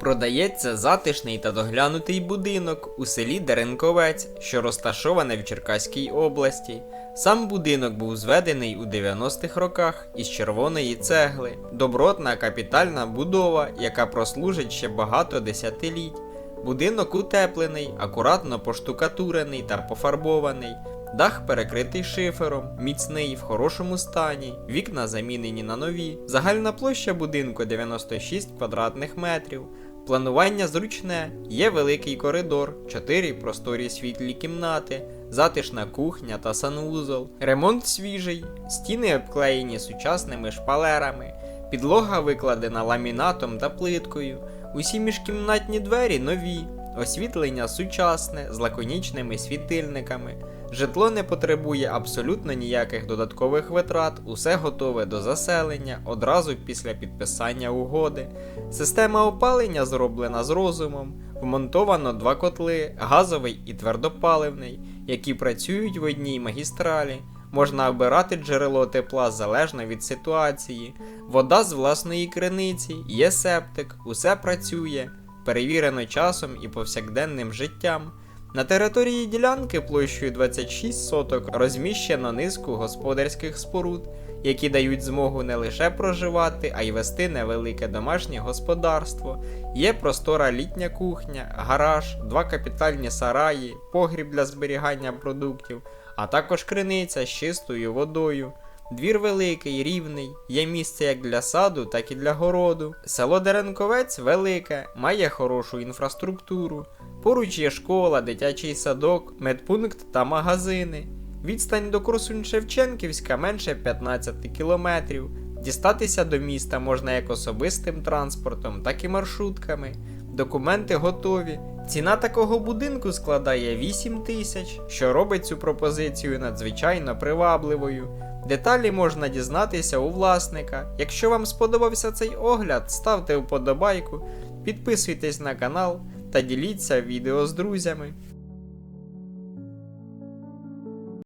Продається затишний та доглянутий будинок у селі Деренковець, що розташоване в Черкаській області. Сам будинок був зведений у 90-х роках із червоної цегли. Добротна капітальна будова, яка прослужить ще багато десятиліть. Будинок утеплений, акуратно поштукатурений та пофарбований. Дах перекритий шифером, міцний в хорошому стані, вікна замінені на нові. Загальна площа будинку 96 квадратних метрів. Планування зручне, є великий коридор, 4 просторі світлі кімнати, затишна кухня та санвузол. Ремонт свіжий, стіни обклеєні сучасними шпалерами, підлога викладена ламінатом та плиткою. Усі міжкімнатні двері нові, освітлення сучасне з лаконічними світильниками. Житло не потребує абсолютно ніяких додаткових витрат, усе готове до заселення одразу після підписання угоди. Система опалення зроблена з розумом. Вмонтовано два котли газовий і твердопаливний, які працюють в одній магістралі. Можна обирати джерело тепла залежно від ситуації. Вода з власної криниці, є септик, усе працює, перевірено часом і повсякденним життям. На території ділянки площею 26 соток розміщено низку господарських споруд, які дають змогу не лише проживати, а й вести невелике домашнє господарство. Є простора літня кухня, гараж, два капітальні сараї, погріб для зберігання продуктів, а також криниця з чистою водою. Двір великий, рівний, є місце як для саду, так і для городу. Село Деренковець велике, має хорошу інфраструктуру. Поруч є школа, дитячий садок, медпункт та магазини. Відстань до Корсунь Шевченківська менше 15 кілометрів. Дістатися до міста можна як особистим транспортом, так і маршрутками. Документи готові. Ціна такого будинку складає 8 тисяч, що робить цю пропозицію надзвичайно привабливою. Деталі можна дізнатися у власника. Якщо вам сподобався цей огляд, ставте вподобайку, підписуйтесь на канал та діліться відео з друзями.